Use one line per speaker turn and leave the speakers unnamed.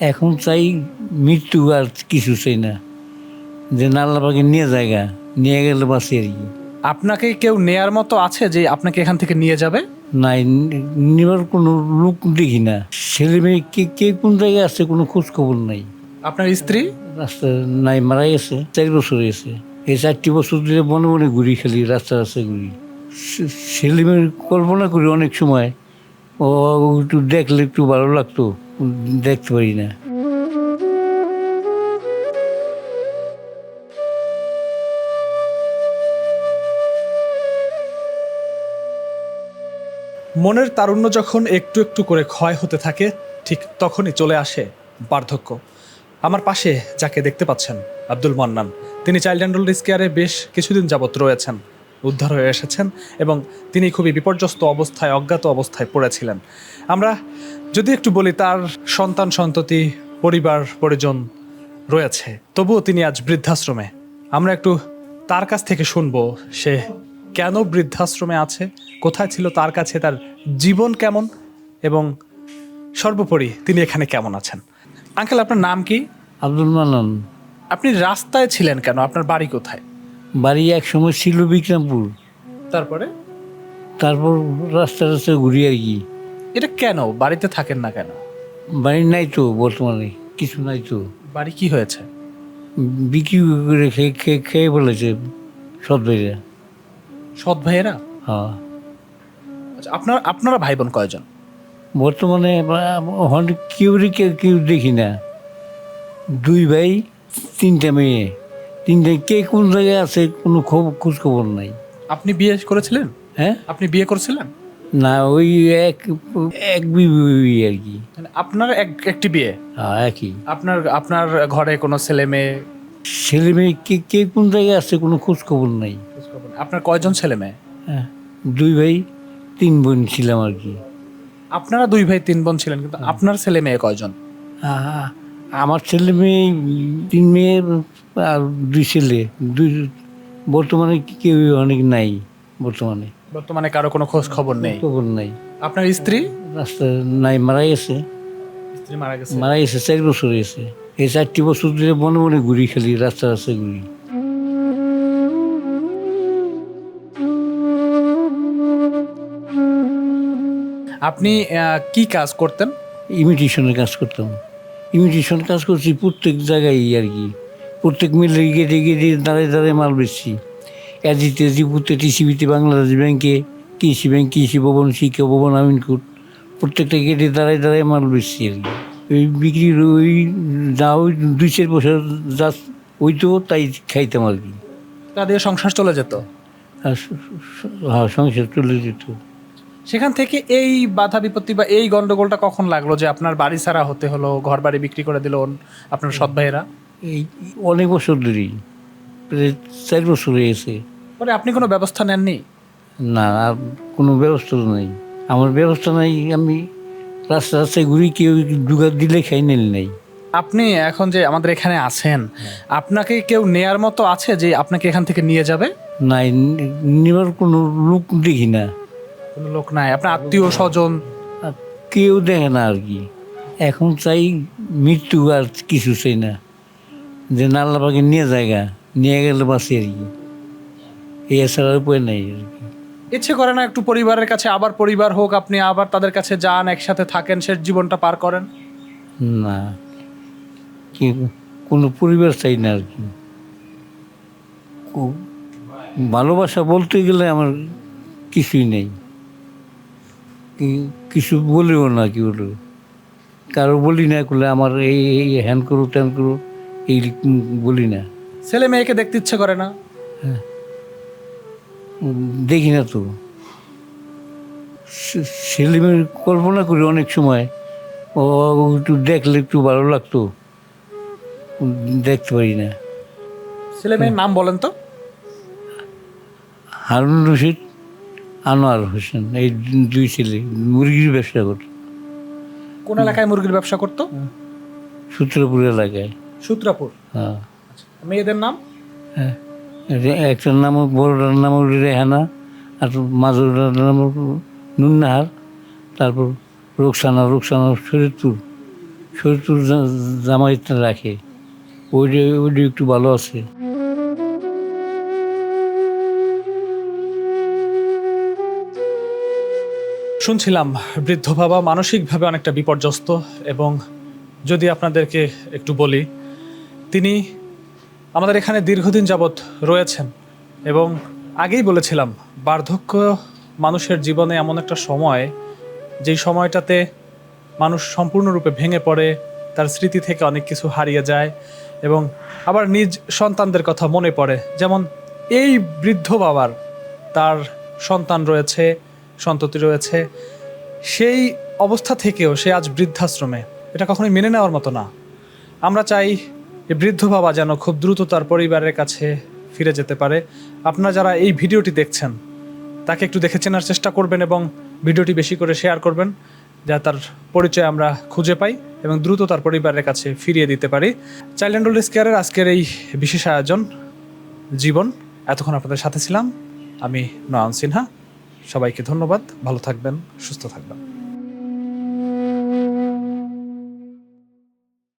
এখন চাই মৃত্যু আর কিছু চাই না। যে নাল্লাপাকে নিয়ে জায়গা নিয়ে গেলে বাঁচি আর কি।
আপনাকে কেউ নেয়ার মতো আছে যে আপনাকে এখান থেকে নিয়ে যাবে?
নাই নেবার কোনো লোক দেখি না। ছেলে মেয়ে কে কে কোন জায়গায় আছে কোনো খোঁজ খবর নাই।
আপনার স্ত্রী?
রাস্তা নাই মারা গেছে চার বছর গেছে। এই চারটি বছর ধরে বনে বনে ঘুরি খেলি রাস্তা রাস্তা ঘুরি। ছেলে মেয়ের কল্পনা করি অনেক সময়। ও একটু দেখলে একটু ভালো লাগতো। দেখতে পারি না।
মনের তারুণ্য যখন একটু একটু করে ক্ষয় হতে থাকে, ঠিক তখনই চলে আসে বার্ধক্য। আমার পাশে যাকে দেখতে পাচ্ছেন, আব্দুল মান্নান। তিনি চাইল্ড অ্যান্ড ওল্ড বেশ কিছুদিন যাবৎ রয়েছেন। উদ্ধার হয়ে এসেছেন এবং তিনি খুবই বিপর্যস্ত অবস্থায় অজ্ঞাত অবস্থায় পড়েছিলেন। আমরা যদি একটু বলি তার সন্তান সন্ততি পরিবার পরিজন রয়েছে তবুও তিনি আজ বৃদ্ধাশ্রমে। আমরা একটু তার কাছ থেকে শুনব সে কেন বৃদ্ধাশ্রমে আছে কোথায় ছিল তার কাছে তার জীবন কেমন এবং সর্বোপরি তিনি এখানে কেমন আছেন? আঙ্কেল আপনার নাম কি?
আব্দুল মান্নান।
আপনি রাস্তায় ছিলেন কেন? আপনার বাড়ি কোথায়?
বাড়ি এক সময় ছিল বিক্রমপুর।
তারপরে?
তারপর রাস্তা রাস্তা ঘুরি আর কি।
এটা কেন? বাড়িতে থাকেন না কেন?
বাড়ি নাই তো বর্তমানে কিছু নাই তো।
বাড়ি কি হয়েছে?
বিক্রি করে খেয়ে খেয়ে খেয়ে ফেলেছে সব বেড়ে
সৎ ভাইয়েরা?
হ্যাঁ।
আচ্ছা আপনার আপনারা ভাই বোন কয়জন?
বর্তমানে কেউ কেউ দেখি না। দুই ভাই তিনটা মেয়ে। তিনটে কে কোন জায়গায় আছে কোনো খবর খোঁজ খবর নাই।
আপনি বিয়ে করেছিলেন?
হ্যাঁ?
আপনি বিয়ে করেছিলেন?
না ওই এক এক বিবি আর কি।
মানে আপনার এক একটি বিয়ে?
হ্যাঁ একই।
আপনার আপনার ঘরে কোনো ছেলে মেয়ে?
ছেলে মেয়ে কে কে কোন জায়গায় আছে কোনো খোঁজ খবর নাই
আপনার কয়জন ছেলে মেয়ে?
হ্যাঁ দুই ভাই তিন বোন ছিলাম আর কি।
আপনারা দুই ভাই তিন বোন ছিলেন কিন্তু আপনার ছেলে মেয়ে কয়জন?
আ- আমার ছেলে মেয়ে তিন মেয়ে আর দুই ছেলে। দুই বর্তমানে কেউ অনেক নাই বর্তমানে।
বর্তমানে কারও কোনো খোঁজ খবর নেই?
খবর নাই।
আপনার স্ত্রী?
রাস্তা নাই মারা গেছে
স্ত্রী মারা গেছে।
মারা গেছে চার বছর গেছে এই চারটি বছর ধরে বনে বনে ঘুরি খেলি রাস্তা রাস্তা ঘুরি।
আপনি কি কাজ করতেন?
ইমিটেশনের কাজ করতাম। ইমিটেশন কাজ করছি প্রত্যেক জায়গায় আর কি। প্রত্যেক মিলে গেটে গেটে দাঁড়ায় দাঁড়ায় মাল বেচছি। এজি তেজি পুত্রে টিসিবিতে বাংলাদেশ ব্যাংকে কৃষি ব্যাংক কৃষি ভবন শিক্ষা ভবন আমিনকুট প্রত্যেকটা গেটে দাঁড়ায় দাঁড়ায় মাল বেচছি আর কি। ওই বিক্রি ওই যা ওই দুই চার বছর যা ওই তো তাই খাইতাম আর কি।
তাদের সংসার চলে যেত?
স- হ্যাঁ সংসার চলে যেত।
সেখান থেকে এই বাধা বিপত্তি বা এই গন্ডগোলটা কখন লাগল যে আপনার বাড়ি ছাড়া হতে হলো ঘর বাড়ি বিক্রি করে দিল আপনার সৎ ভাইয়েরা?
এই অনেক বছর ধরেই প্রায় চার বছর হয়েছে
পরে আপনি কোনো ব্যবস্থা নেননি?
না কোনো ব্যবস্থা নাই। আমার ব্যবস্থা নাই আমি রাস্তা রাস্তায় ঘুরি কেউ দুগার দিলে খাই নিল নাই।
আপনি এখন যে আমাদের এখানে আছেন আপনাকে কেউ নেয়ার মতো আছে যে আপনাকে এখান থেকে নিয়ে যাবে?
নাই নেবার কোনো লোক দেখি না।
কোনো লোক নাই আপনার আত্মীয় স্বজন?
কেউ দেখে না আর কি। এখন চাই মৃত্যু আর কিছু চাই না। যে নাল্লাপাকে নিয়ে জায়গা নিয়ে গেলে বাঁচি আর কি। এই ছাড়া উপায় নাই আর কি।
ইচ্ছে করে না একটু পরিবারের কাছে আবার পরিবার হোক আপনি আবার তাদের কাছে যান একসাথে থাকেন শেষ জীবনটা পার করেন?
না কি কোনো পরিবার চাই না আর কি। ভালোবাসা বলতে গেলে আমার কিছুই নেই। কিছু বলেও না কি বলব? কারও বলি না করলে আমার এই এই হ্যান করো ট্যান করো এই বলি না।
ছেলে মেয়েকে দেখতে ইচ্ছে করে না?
হ্যাঁ। দেখি না তো। ছেলে মেয়ের কল্পনা করি অনেক সময়। ও একটু দেখলে একটু ভালো লাগতো। দেখতে পারি না।
ছেলে মেয়ের নাম বলেন তো।
হারুন রশিদ। আনোয়ার হোসেন এই দুই ছেলে মুরগির ব্যবসা করত।
কোন এলাকায় মুরগির ব্যবসা করতো?
সূত্রপুর এলাকায়।
সূত্রাপুর?
হ্যাঁ।
মেয়েদের নাম?
হ্যাঁ। একটার নাম বড়টার নাম রেহানা আর মাজুরটার নাম নুন্নাহার তারপর রোকসানা রোকসানা শরীরপুর শরীর জামাইটা রাখে। ওইটা ওইটা একটু ভালো আছে।
শুনছিলাম, বৃদ্ধ বাবা মানসিকভাবে অনেকটা বিপর্যস্ত এবং যদি আপনাদেরকে একটু বলি, তিনি আমাদের এখানে দীর্ঘদিন যাবৎ রয়েছেন এবং আগেই বলেছিলাম, বার্ধক্য মানুষের জীবনে এমন একটা সময়, যেই সময়টাতে মানুষ সম্পূর্ণরূপে ভেঙে পড়ে, তার স্মৃতি থেকে অনেক কিছু হারিয়ে যায় এবং আবার নিজ সন্তানদের কথা মনে পড়ে। যেমন এই বৃদ্ধ বাবার তার সন্তান রয়েছে সন্ততি রয়েছে, সেই অবস্থা থেকেও সে আজ বৃদ্ধাশ্রমে। এটা কখনোই মেনে নেওয়ার মতো না। আমরা চাই এই বৃদ্ধ বাবা যেন খুব দ্রুত তার পরিবারের কাছে ফিরে যেতে পারে। আপনারা যারা এই ভিডিওটি দেখছেন, তাকে একটু দেখে চেনার চেষ্টা করবেন এবং ভিডিওটি বেশি করে শেয়ার করবেন, যা তার পরিচয় আমরা খুঁজে পাই এবং দ্রুত তার পরিবারের কাছে ফিরিয়ে দিতে পারি। চাইল্ড অ্যান্ড ওল্ড কেয়ারের আজকের এই বিশেষ আয়োজন, জীবন। এতক্ষণ আপনাদের সাথে ছিলাম, আমি নয়ন সিনহা। সবাইকে ধন্যবাদ ভালো থাকবেন সুস্থ থাকবেন।